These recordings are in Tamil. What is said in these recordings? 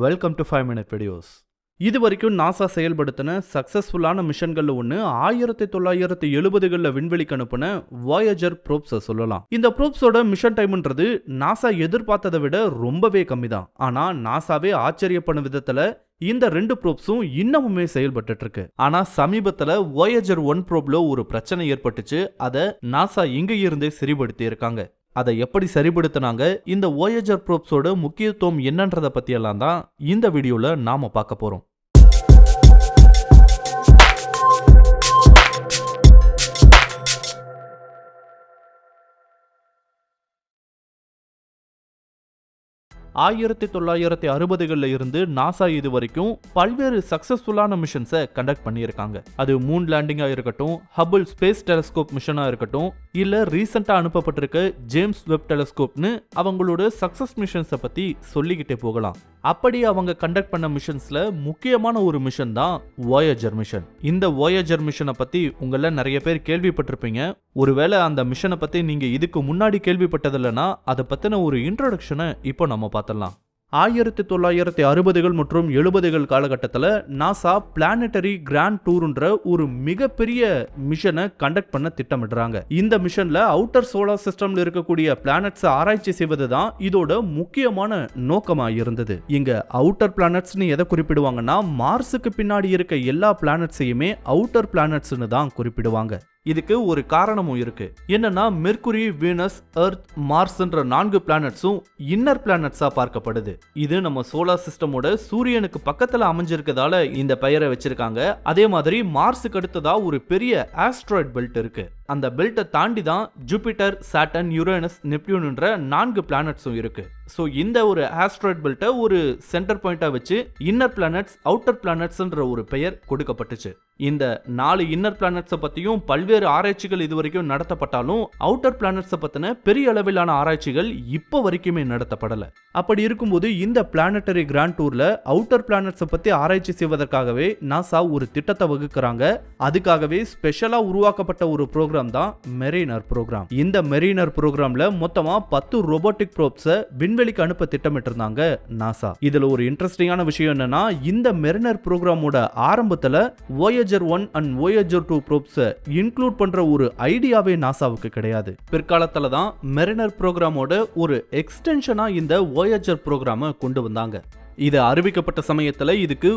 Welcome to five minute videos இது வரைக்கும் நாசா செயல்படுத்தின சக்ஸஸ்ஃபுல்லான மிஷன்களில் ஒன்று ஆயிரத்தி தொள்ளாயிரத்தி எழுபதுகளில் விண்வெளிக்கு அனுப்பின வாயஜர் ப்ரோப்ஸை சொல்லலாம். இந்த ப்ரோப்ஸோட மிஷன் டைம்ன்றது நாசா எதிர்பார்த்ததை விட ரொம்பவே கம்மி தான் ஆனால் நாசாவே ஆச்சரியப்படும் விதத்தில் இந்த ரெண்டு ப்ரோப்ஸும் இன்னமுமே செயல்பட்டு இருக்கு ஆனா சமீபத்துல வாயேஜர் ஒன் ப்ரோப்ல ஒரு பிரச்சனை ஏற்பட்டுச்சு. அதை நாசா இங்க இருந்தே சரிபடுத்தி இருக்காங்க அதை எப்படி சரிபடுத்தினாங்க இந்த வாயேஜர் ப்ரோப்ஸோட முக்கியத்துவம் என்னன்றத பற்றியெல்லாம் தான் இந்த வீடியோவில் நாம் பார்க்க போகிறோம் ஆயிரத்தி தொள்ளாயிரத்தி அறுபதுகளில் இருந்து நாசா இது வரைக்கும் பல்வேறு சக்சஸ்ஃபுல்லான மிஷன்ஸை கண்டக்ட் பண்ணியிருக்காங்க. அது மூன் லேண்டிங்காக இருக்கட்டும் ஹபுள் ஸ்பேஸ் டெலஸ்கோப் மிஷனாக இருக்கட்டும் இல்லை ரீசெண்டாக அனுப்பப்பட்டிருக்க ஜேம்ஸ் வெப் டெலஸ்கோப்னு அவங்களோட சக்சஸ் மிஷன்ஸை பற்றி சொல்லிக்கிட்டே போகலாம். அப்படி அவங்க கண்டக்ட் பண்ண மிஷன்ஸ்ல முக்கியமான ஒரு மிஷன் தான் வாயேஜர் மிஷன் இந்த வாயேஜர் மிஷனை பத்தி உங்கள நிறைய பேர் கேள்விப்பட்டிருப்பீங்க. ஒருவேளை அந்த மிஷனை பத்தி நீங்க இதுக்கு முன்னாடி கேள்விப்பட்டதில்லைன்னா அதை பத்தின ஒரு இன்ட்ரோடக்ஷனை இப்போ நம்ம பார்த்துடலாம். ஆயிரத்தி தொள்ளாயிரத்தி அறுபதுகள் மற்றும் எழுபதுகள் காலகட்டத்தில் நாசா பிளானட்டரி கிராண்ட் டூர்ன்ற ஒரு மிகப்பெரிய மிஷனை கண்டக்ட் பண்ண திட்டமிடுறாங்க. இந்த மிஷன்ல அவுட்டர் சோலார் சிஸ்டம்ல இருக்கக்கூடிய பிளானட்ஸை ஆராய்ச்சி செய்வது தான் இதோட முக்கியமான நோக்கமாக இருந்தது. இங்க அவுட்டர் பிளானட்ஸ்னு எதை குறிப்பிடுவாங்கன்னா மார்ஸுக்கு பின்னாடி இருக்க எல்லா பிளானட்ஸையுமே அவுட்டர் பிளானட்ஸ்னு தான் குறிப்பிடுவாங்க. இதுக்கு ஒரு காரணமும் இருக்கு. என்னன்னா மெர்குரி வீனஸ் எர்த் மார்ஸ்ன்ற நான்கு பிளானட்ஸும் இன்னர் பிளானட்ஸா பார்க்கப்படுது. இது நம்ம சோலார் சிஸ்டமோட சூரியனுக்கு பக்கத்துல அமைஞ்சிருக்கதால இந்த பெயரை வச்சிருக்காங்க. அதே மாதிரி மார்ஸுக்கு அடுத்ததா ஒரு பெரிய ஆஸ்ட்ராய்ட் பெல்ட் இருக்கு. அந்த பெல்ட்டை தாண்டி தான் ஜூபிட்டர் சாட்டன் யுரேனஸ் நெப்டியூனுன்ற நான்கு பிளானட்ஸும் இருக்கு. ஸோ இந்த ஒரு ஆஸ்ட்ராய்ட் பெல்ட்டை ஒரு சென்டர் பாயிண்டாக வச்சு இன்னர் பிளானட்ஸ் அவுட்டர் பிளானட்ஸ்ன்ற ஒரு பெயர் கொடுக்கப்பட்டுச்சு. இந்த நாலு இன்னர் பிளானட்ஸை பற்றியும் பல்வேறு ஆராய்ச்சிகள் இது வரைக்கும் நடத்தப்பட்டாலும் அவுட்டர் பிளானட்ஸை பற்றின பெரிய அளவிலான ஆராய்ச்சிகள் இப்போ வரைக்குமே நடத்தப்படலை. அப்படி இருக்கும்போது இந்த பிளானட்டரி கிராண்ட் டூரில் அவுட்டர் பிளானட்ஸை பற்றி ஆராய்ச்சி செய்வதற்காகவே நாசா ஒரு திட்டத்தை வகுக்கிறாங்க. அதுக்காகவே ஸ்பெஷலாக உருவாக்கப்பட்ட ஒரு ப்ரோக்ராம் தான் மெரினர் ப்ரோக்ராம் இந்த மெரினர் ப்ரோக்ராம்ல மொத்தமா பத்து ரோபோட்டிக் ப்ரோப்ஸை விண்வெளிக்கு அனுப்ப திட்டமிட்டிருந்தாங்க நாசா இதுல ஒரு இன்ட்ரெஸ்டிங்கான விஷயம் என்னன்னா இந்த மெரினர் ப்ரோக்ராமோட ஆரம்பத்துல voyager one and voyager two ப்ரோப்ஸை include பண்ற ஒரு ஐடியாவே நாசாவுக்கு கிடையாது. பிற்காலத்துல தான் மெரினர் ப்ரோக்ராமோட ஒரு எக்ஸ்டென்ஷனா இந்த voyager ப்ரோக்ராமை கொண்டு வந்தாங்க. இது அறிவிக்கப்பட்ட சமயத்தில் இதுக்கு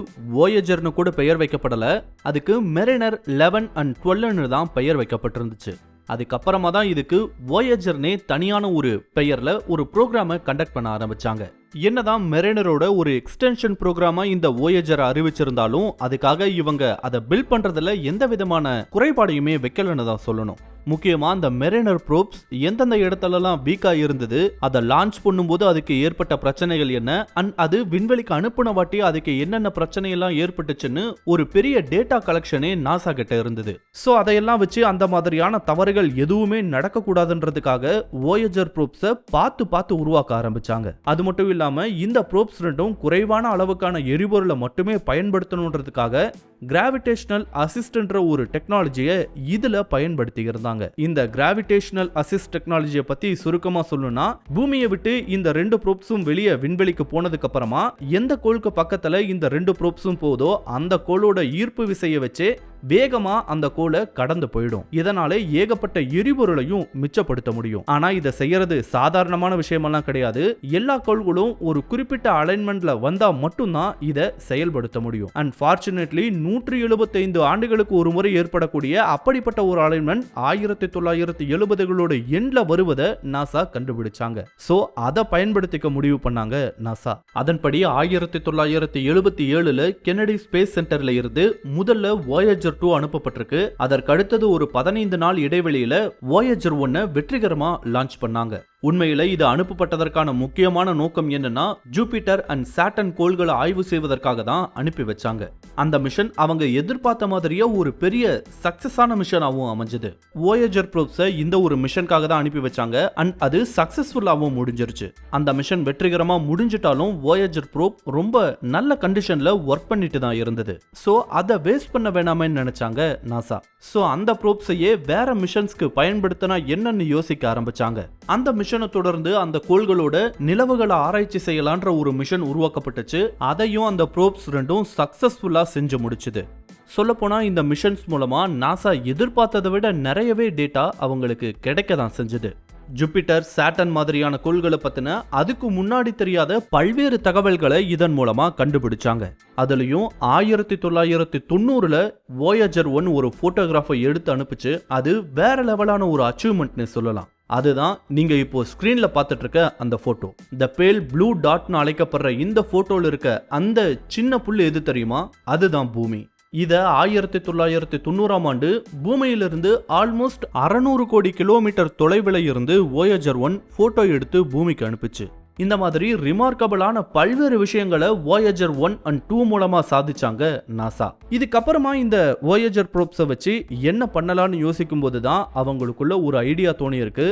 ஓயஜர்னு கூட பெயர் வைக்கப்படலை. அதுக்கு மெரினர் லெவன் அண்ட் டுவெல்னு தான் பெயர் வைக்கப்பட்டிருந்துச்சு. அதுக்கப்புறமா தான் இதுக்கு ஓயஜர்னே தனியான ஒரு பெயரில் ஒரு ப்ரோக்ராமை கண்டக்ட் பண்ண ஆரம்பிச்சாங்க. என்னதான் மெரினரோட ஒரு எக்ஸ்டென்ஷன் ப்ரோக்ராமாக இந்த ஓயஜர் அறிவிச்சிருந்தாலும் அதுக்காக இவங்க அதை பில்ட் பண்ணுறதுல எந்த விதமான குறைபாடையுமே வைக்கலன்னு தான் சொல்லணும். முக்கியமா அந்த மெரினர் ப்ரோப்ஸ் எந்தெந்த இடத்துலலாம் வீக்காக இருந்தது அதை லான்ச் பண்ணும்போது அதுக்கு ஏற்பட்ட பிரச்சனைகள் என்ன அண்ட் அது விண்வெளிக்கு அனுப்புன வாட்டி அதுக்கு என்னென்ன பிரச்சனை எல்லாம் ஏற்பட்டுச்சுன்னு ஒரு பெரிய டேட்டா கலெக்ஷனே நாசா கிட்ட இருந்தது. ஸோ அதையெல்லாம் வச்சு அந்த மாதிரியான தவறுகள் எதுவுமே நடக்கக்கூடாதுன்றதுக்காக ஓயஜர் ப்ரோப்ஸை பார்த்து பார்த்து உருவாக்க ஆரம்பிச்சாங்க. அது மட்டும் இல்லாமல் இந்த ப்ரோப்ஸ் ரெண்டும் குறைவான அளவுக்கான எரிபொருளை மட்டுமே பயன்படுத்தணுன்றதுக்காக கிராவிடேஷனல் அசிஸ்டன்ற ஒரு டெக்னாலஜியை இதில் பயன்படுத்தி இருந்தாங்க இந்த கிராவிடேஷனல் அசிஸ்ட் டெக்னாலஜியை பற்றி சுருக்கமாக சொல்லணும்னா பூமியை விட்டு இந்த ரெண்டு ப்ரோப்ஸும் வெளியே விண்வெளிக்கு போனதுக்கு அப்புறமா எந்த கோளுக்கு பக்கத்தில் இந்த ரெண்டு ப்ரோப்ஸும் போதோ அந்த கோளோட ஈர்ப்பு விசையை வச்சு வேகமா அந்த கோளை கடந்து போயிடும். இதனால ஏகப்பட்ட எரிபொருளையும் மிச்சப்படுத்த முடியும். ஆனா இதை செய்யறது சாதாரணமான விஷயமெல்லாம் கிடையாது. எல்லா கோள்களும் ஒரு குறிப்பிட்ட அலைன்மெண்ட்ல வந்தா மட்டும்தான் இதை செயல்படுத்த முடியும். அண்ட் ஃபார்ச்சுனேட்லி நூற்றி எழுபத்தைந்து ஆண்டுகளுக்கு ஒரு முறை ஏற்படக்கூடிய அப்படிப்பட்ட ஒரு அலைன்மெண்ட் ஆயிரத்தி தொள்ளாயிரத்தி எழுபதுகளோட எண்ட்ல வருவதை நாசா கண்டுபிடிச்சாங்க. சோ அதை பயன்படுத்திக்க முடிவு பண்ணாங்க நாசா அதன்படி ஆயிரத்தி தொள்ளாயிரத்தி எழுபத்தி ஏழுல கெனடி ஸ்பேஸ் சென்டர்ல இருந்து முதல்ல வாயேஜர் டூ அனுப்பப்பட்டிருக்கு. அதற்கு அடுத்தது ஒரு பதினைந்து நாள் இடைவெளியில வாயேஜர் ஒன்னை வெற்றிகரமா லான்ச் பண்ணாங்க. உண்மையில இது அனுப்பப்பட்டதற்கான முக்கியமான நோக்கம் என்னன்னா ஜூபிட்டர் அண்ட் சாட்டன் கோள்களை ஆய்வு செய்வதற்காக தான் அனுப்பி வச்சாங்க. அந்த மிஷன் அவங்க எதிர்பார்த்த மாதிரியே ஒரு பெரிய சக்சஸான மிஷனாகவும் அமைஞ்சது. ஓயஜர் ப்ரோப்ஸை இந்த ஒரு மிஷனுக்காக தான் அனுப்பி வச்சாங்க. அண்ட் அது சக்சஸ்ஃபுல்லாகவும் முடிஞ்சிருச்சு. அந்த மிஷன் வெற்றிகரமா முடிஞ்சிட்டாலும் ஓயஜர் ப்ரோப் ரொம்ப நல்ல கண்டிஷன்ல ஒர்க் பண்ணிட்டு தான் இருந்தது. ஸோ அதை வேஸ்ட் பண்ண வேணாமேன்னு நினைச்சாங்க நாசா ஸோ அந்த ப்ரோப்ஸையே வேற மிஷன்ஸ்க்கு பயன்படுத்தினா என்னன்னு யோசிக்க ஆரம்பிச்சாங்க. அந்த மிஷன் தொடர்ந்து அந்த கோள்களோட நிலவுகளை ஆராய்ச்சி செய்யலான்ற ஒரு மிஷன் உருவாக்கப்பட்டுச்சு. அதையும் அந்த ப்ரோப்ஸ் ரெண்டும் சக்சஸ்ஃபுல்லாக செஞ்சு முடிச்சுது. சொல்லப்போனால் இந்த மிஷன்ஸ் மூலமாக நாசா எதிர்பார்த்ததை விட நிறையவே டேட்டா அவங்களுக்கு கிடைக்க தான் செஞ்சது. ஜூபிட்டர் சாட்டன் மாதிரியான கோள்களை பற்றின அதுக்கு முன்னாடி தெரியாத பல்வேறு தகவல்களை இதன் மூலமாக கண்டுபிடிச்சாங்க. அதுலேயும் ஆயிரத்தி தொள்ளாயிரத்தி தொண்ணூறில் வோயஜர் ஒன் ஒரு ஃபோட்டோகிராஃபை எடுத்து அனுப்பிச்சு அது வேற லெவலான ஒரு அச்சீவ்மெண்ட்னு சொல்லலாம். அதுதான் நீங்கள் இப்போ ஸ்க்ரீனில் பார்த்துட்ருக்க அந்த ஃபோட்டோ த பேல் ப்ளூ டாட்னு அழைக்கப்படுற இந்த ஃபோட்டோவில் இருக்க அந்த சின்ன புல் எது தெரியுமா? அதுதான் பூமி. இதை ஆயிரத்தி தொள்ளாயிரத்தி தொண்ணூறாம் ஆண்டு பூமியிலிருந்து ஆல்மோஸ்ட் அறநூறு கோடி கிலோமீட்டர் தொலைவில் இருந்து ஓயஜர் ஒன் ஃபோட்டோ எடுத்து பூமிக்கு அனுப்பிச்சு. இந்த மாதிரி ரிமார்க்கபிளான பல்வேறு விஷயங்களை voyager ஒன் அண்ட் டூ மூலமா சாதிச்சாங்க நாசா இதுக்கப்புறமா இந்த voyager ப்ரோப்ஸை வச்சு என்ன பண்ணலாம்னு யோசிக்கும் போது தான் அவங்களுக்குள்ள ஒரு ஐடியா தோணி இருக்கு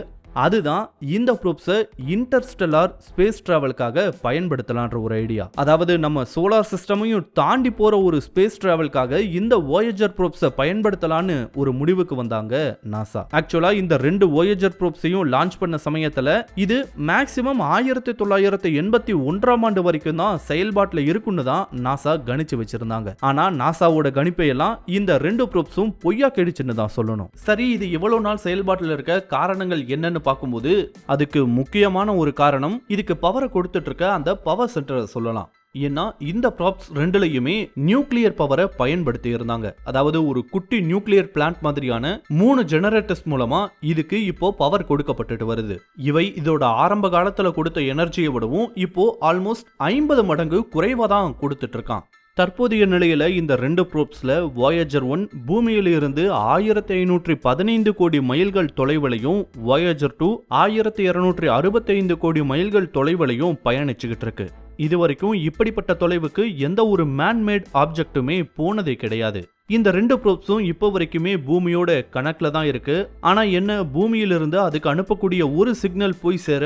அதுதான் இந்த ப்ரூப்ஸை இன்டர்ஸ்டெல்லார் ஸ்பேஸ் ட்ராவலுக்காக பயன்படுத்தலான்ற ஒரு ஐடியா. அதாவது நம்ம சோலார் சிஸ்டமையும் தாண்டி போற ஒரு ஸ்பேஸ் ட்ராவலுக்காக இந்த ஓயேஜர் ப்ரூப்ஸை பயன்படுத்தலான்னு ஒரு முடிவுக்கு வந்தாங்க நாசா ஆக்சுவலா இந்த ரெண்டு ஓயேஜர் ப்ரூப்ஸையும் லான்ச் பண்ண சமயத்துல இது மேக்சிமம் ஆயிரத்தி தொள்ளாயிரத்தி எண்பத்தி ஒன்றாம் ஆண்டு வரைக்கும் தான் செயல்பாட்டில் இருக்குன்னு தான் நாசா கணிச்சு வச்சிருந்தாங்க. ஆனா நாசாவோட கணிப்பை எல்லாம் இந்த ரெண்டு ப்ரூப்ஸும் பொய்யா கெடிச்சுன்னு தான் சொல்லணும். சரி இது இவ்வளவு நாள் செயல்பாட்டில் இருக்க காரணங்கள் என்னன்னு பார்க்கும்போது அதுக்கு முக்கியமான ஒரு காரணம் இதுக்கு பவரை கொடுத்துட்டு இருக்க அந்த பவர் சென்டரை சொல்லலாம். ஏன்னா இந்த ப்ராப்ஸ் ரெண்டுலையுமே நியூக்ளியர் பவரை பயன்படுத்தி இருந்தாங்க. அதாவது ஒரு குட்டி நியூக்ளியர் பிளான்ட் மாதிரியான மூணு ஜெனரேட்டர்ஸ் மூலமா இதுக்கு இப்போ பவர் கொடுக்கப்பட்டுட்டு வருது. இவை இதோட ஆரம்ப காலத்துல கொடுத்த எனர்ஜியை விடவும் இப்போ ஆல்மோஸ்ட் ஐம்பது மடங்கு குறைவா தான் கொடுத்துட்டு இருக்கான் தற்போதைய நிலையில் இந்த ரெண்டு ப்ரோப்ஸ்ல வாயேஜர் ஒன் பூமியிலிருந்து ஆயிரத்தி ஐநூற்றி பதினைந்து கோடி மைல்கள் தொலைவிலையும் வாயேஜர் டூ ஆயிரத்தி இருநூற்றி அறுபத்தைந்து கோடி மைல்கள் தொலைவிலையும் பயணிச்சுக்கிட்டு இருக்கு. இது வரைக்கும் இப்படிப்பட்ட தொலைவுக்கு எந்த ஒரு மேன்மேட் ஆப்ஜெக்ட்டுமே போனதே கிடையாது. இந்த ரெண்டு ப்ரோப்ஸும் இப்போ வரைக்குமே பூமியோட கணக்கில் தான் இருக்கு. ஆனால் என்ன பூமியிலிருந்து அதுக்கு அனுப்பக்கூடிய ஒரு சிக்னல் போய் சேர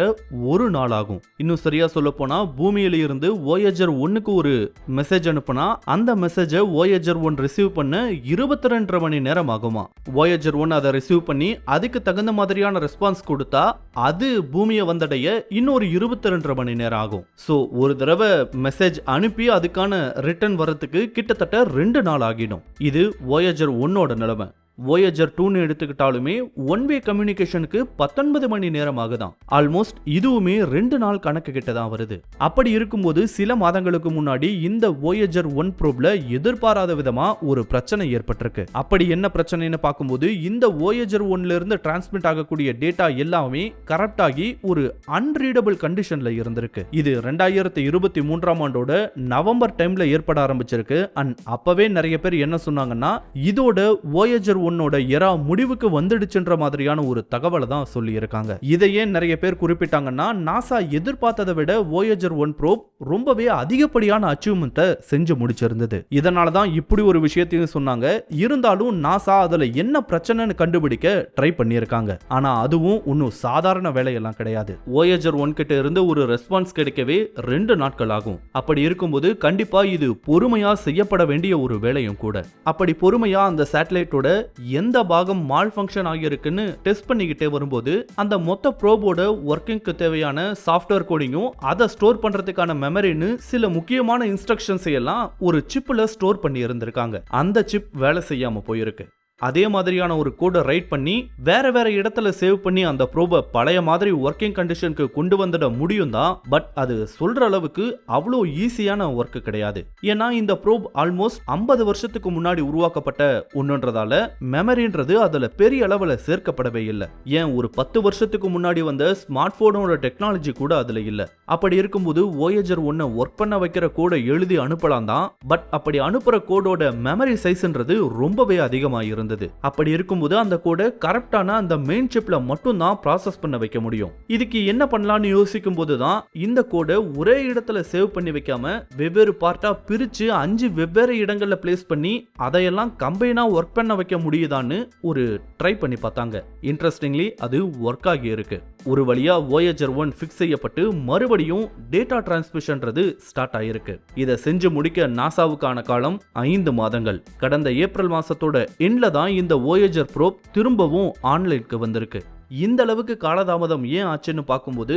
ஒரு நாள் ஆகும். இன்னும் சரியா சொல்ல போனா பூமியில இருந்து ஓயஜர் ஒன்னுக்கு ஒரு மெசேஜ் அனுப்புனா அந்த மெசேஜை ஓயஜர் ஒன் ரிசீவ் பண்ண இருபத்தி ரெண்டரை மணி நேரம் ஆகுமா? ஓயஜர் ஒன் அதை ரிசீவ் பண்ணி அதுக்கு தகுந்த மாதிரியான ரெஸ்பான்ஸ் கொடுத்தா அது பூமியை வந்தடைய இன்னொரு இருபத்தி ரெண்டரை மணி நேரம் ஆகும். ஸோ ஒரு தடவை மெசேஜ் அனுப்பி அதுக்கான ரிட்டர்ன் வரத்துக்கு கிட்டத்தட்ட ரெண்டு நாள் ஆகிடும். இது இது ஓயஜர் ஒன்னோட நிலைமை. வோயஜர் டூன்னு எடுத்துக்கிட்டாலுமே ஒன் வே கம்யூனிகேஷனுக்கு பத்தொன்பது மணி நேரம் ஆகுதான் ஆல்மோஸ்ட் இதுவுமே ரெண்டு நாள் கணக்கு கிட்ட தான் வருது. அப்படி இருக்கும்போது சில மாதங்களுக்கு முன்னாடி இந்த வோயஜர் ஒன் ப்ரோப்ல எதிர்பாராத விதமா ஒரு பிரச்சனை ஏற்பட்டிருக்கு. அப்படி என்ன பிரச்சனைன்னு பார்க்கும்போது இந்த வோயஜர் ஒன்ல இருந்து டிரான்ஸ்மிட் ஆகக்கூடிய டேட்டா எல்லாமே கரப்ட் ஆகி ஒரு அன்ரீடபிள் கண்டிஷன்ல இருந்திருக்கு. இது ரெண்டாயிரத்தி இருபத்தி மூன்றாம் ஆண்டோட நவம்பர் டைம்ல ஏற்பட ஆரம்பிச்சிருக்கு. அண்ட் அப்பவே நிறைய பேர் என்ன சொன்னாங்கன்னா இதோட ஓயஜர் உன்னோட எரா முடிவுக்கு வந்துடுச்சுன்ற மாதிரியான ஒரு தகவலை தான் சொல்லியிருக்காங்க. இதையே நிறைய பேர் குறிப்பிட்டாங்கன்னா நாசா எதிர்பார்த்ததை விட ஓயஜர் ஒன் ப்ரோப் ரொம்பவே அதிகப்படியான அச்சீவ்மெண்ட்டை செஞ்சு முடிச்சிருந்தது. இதனால தான் இப்படி ஒரு விஷயத்தையும் சொன்னாங்க. இருந்தாலும் நாசா அதில் என்ன பிரச்சனைன்னு கண்டுபிடிக்க ட்ரை பண்ணியிருக்காங்க. ஆனா அதுவும் ஒன்றும் சாதாரண வேலையெல்லாம் கிடையாது. ஓயஜர் ஒன் கிட்ட இருந்து ஒரு ரெஸ்பான்ஸ் கிடைக்கவே ரெண்டு நாட்கள் ஆகும். அப்படி இருக்கும்போது கண்டிப்பா இது பொறுமையா செய்யப்பட வேண்டிய ஒரு வேலையும் கூட. அப்படி பொறுமையா அந்த சேட்டலைட்டோட எந்த பாகம் மால் ஃபங்க்ஷன் ஆகியிருக்குன்னு டெஸ்ட் பண்ணிக்கிட்டே வரும்போது அந்த மொத்த ப்ரோபோட ஒர்க்கிங்க்கு தேவையான சாஃப்ட்வேர் கோடிங்கும் அதை ஸ்டோர் பண்றதுக்கான மெமரின்னு சில முக்கியமான இன்ஸ்ட்ரக்ஷன்ஸ் எல்லாம் ஒரு சிப்பில் ஸ்டோர் பண்ணி இருந்திருக்காங்க அந்த சிப் வேலை செய்யாம போயிருக்கு. அதே மாதிரியான ஒரு கோடை ரைட் பண்ணி வேற வேற இடத்துல சேவ் பண்ணி அந்த ப்ரோபை பழைய மாதிரி ஒர்க்கிங் கண்டிஷனுக்கு கொண்டு வந்துட முடியும் தான். பட் அது சொல்ற அளவுக்கு அவ்வளோ ஈஸியான ஒர்க் கிடையாது. ஏன்னா இந்த ப்ரோப் ஆல்மோஸ்ட் ஐம்பது வருஷத்துக்கு முன்னாடி உருவாக்கப்பட்ட ஒன்றுன்றதால மெமரின்றது அதுல பெரிய அளவில் சேர்க்கப்படவே இல்லை. ஏன் ஒரு பத்து வருஷத்துக்கு முன்னாடி வந்த ஸ்மார்ட் போனோட டெக்னாலஜி கூட அதுல இல்லை. அப்படி இருக்கும்போது ஓயஜர் ஒன்னை ஒர்க் பண்ண வைக்கிற கோடை எழுதி அனுப்பலாம் தான். பட் அப்படி அனுப்புற கோடோட மெமரி சைஸ்ன்றது ரொம்பவே அதிகமாக இருந்தது இருந்தது அப்படி இருக்கும்போது அந்த கோடை கரெக்டான அந்த மெயின் சிப்ல மட்டும் தான் ப்ராசஸ் பண்ண வைக்க முடியும். இதுக்கு என்ன பண்ணலாம்னு யோசிக்கும் போது தான் இந்த கோடை ஒரே இடத்துல சேவ் பண்ணி வைக்காம வெவ்வேறு பார்ட்டா பிரிச்சு அஞ்சு வெவ்வேறு இடங்கள்ல பிளேஸ் பண்ணி அதையெல்லாம் கம்பைனா ஒர்க் பண்ண வைக்க முடியுதான்னு ஒரு ட்ரை பண்ணி பார்த்தாங்க. இன்ட்ரெஸ்டிங்லி அது ஒர்க் ஆகி இருக்கு. ஒரு வழியா ஓயஜர் ஒன் ஃபிக்ஸ் செய்யப்பட்டு மறுபடியும் டேட்டா டிரான்ஸ்மிஷன்றது ஸ்டார்ட் ஆயிருக்கு. இதை செஞ்சு முடிக்க நாசாவுக்கான காலம் ஐந்து மாதங்கள். கடந்த ஏப்ரல் மாசத்தோட எண்ட்ல தான் இந்த ஓயேஜர் ப்ரோப் திரும்பவும் ஆன்லைனுக்கு வந்திருக்கு. இந்த அளவுக்கு காலதாமதம் ஏன் ஆச்சுன்னு பார்க்கும்போது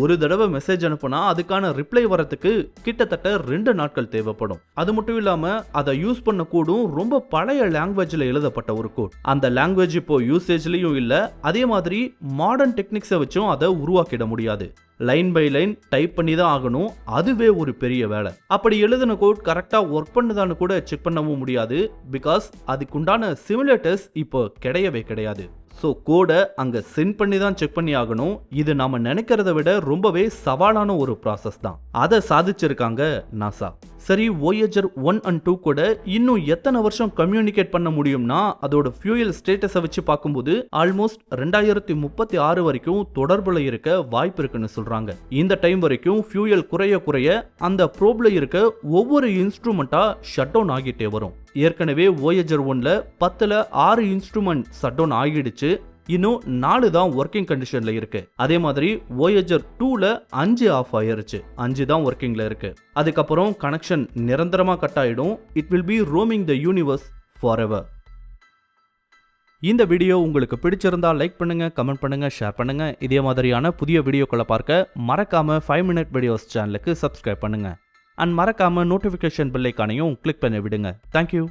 ஒரு தடவை மெசேஜ் அனுப்புனா அதுக்கான ரிப்ளை வரத்துக்கு கிட்டத்தட்ட ரெண்டு நாட்கள் தேவைப்படும். அது மட்டும் இல்லாம அதை யூஸ் பண்ண கூடும் ரொம்ப பழைய லாங்குவேஜ்ல எழுதப்பட்ட ஒரு கோட் அந்த லாங்குவேஜ் இப்போ யூசேஜ்லயும் இல்ல அதே மாதிரி மாடர்ன் டெக்னிக்ஸை வச்சும் அதை உருவாக்கிட முடியாது. லைன் பை லைன் டைப் பண்ணி தான் ஆகணும். அதுவே ஒரு பெரிய வேலை. அப்படி எழுதின கோட் கரெக்டாக ஒர்க் பண்ணுதான்னு கூட செக் பண்ணவும் முடியாது. பிகாஸ் அதுக்குண்டான சிமுலேட்டர்ஸ் இப்போ கிடையவே கிடையாது. ஸோ கோடை அங்கே சென்ட் பண்ணி தான் செக் பண்ணி ஆகணும். இது நாம் நினைக்கிறத விட ரொம்பவே சவாலான ஒரு ப்ராசஸ் தான். அதை சாதிச்சிருக்காங்க நாசா சரி ஓயேஜர் ஒன் அண்ட் டூ கூட இன்னும் எத்தனை வருஷம் கம்யூனிகேட் பண்ண முடியும்னா அதோட ஃபியூயல் ஸ்டேட்டஸை வச்சு பார்க்கும்போது ஆல்மோஸ்ட் ரெண்டாயிரத்தி முப்பத்தி ஆறு வரைக்கும் தொடர்பில் இருக்க வாய்ப்பு இருக்குன்னு சொல்றாங்க. இந்த டைம் வரைக்கும் ஃபியூயல் குறைய குறைய அந்த ப்ரோப்ல இருக்க ஒவ்வொரு இன்ஸ்ட்ருமெண்ட்டா ஷட் டவுன் ஆகிட்டே வரும். ஏற்கனவே ஓயேஜர் ஒன்ல பத்துல ஆறு இன்ஸ்ட்ருமெண்ட் ஷட் டவுன் ஆகிடுச்சு. இன்னும் நாலு தான் ஒர்க்கிங் கண்டிஷன்ல இருக்கு. அதே மாதிரி ஓயேஜர் டூல அஞ்சு ஆஃப் ஆயிருச்சு. அஞ்சு தான் ஒர்க்கிங்ல இருக்கு. அதுக்கப்புறம் கனெக்ஷன் நிரந்தரமா கட் ஆயிடும். It will be roaming the universe forever இந்த வீடியோ உங்களுக்கு பிடிச்சிருந்தா லைக் பண்ணுங்க கமெண்ட் பண்ணுங்க ஷேர் பண்ணுங்க. இதே மாதிரியான புதிய வீடியோக்களை பார்க்க மறக்காம ஃபைவ் மினிட் வீடியோஸ் சேனலுக்கு சப்ஸ்கிரைப் பண்ணுங்க. அண்ட் மறக்காம நோட்டிஃபிகேஷன் பில்லைக்கானையும் கிளிக் பண்ணி விடுங்க. Thank you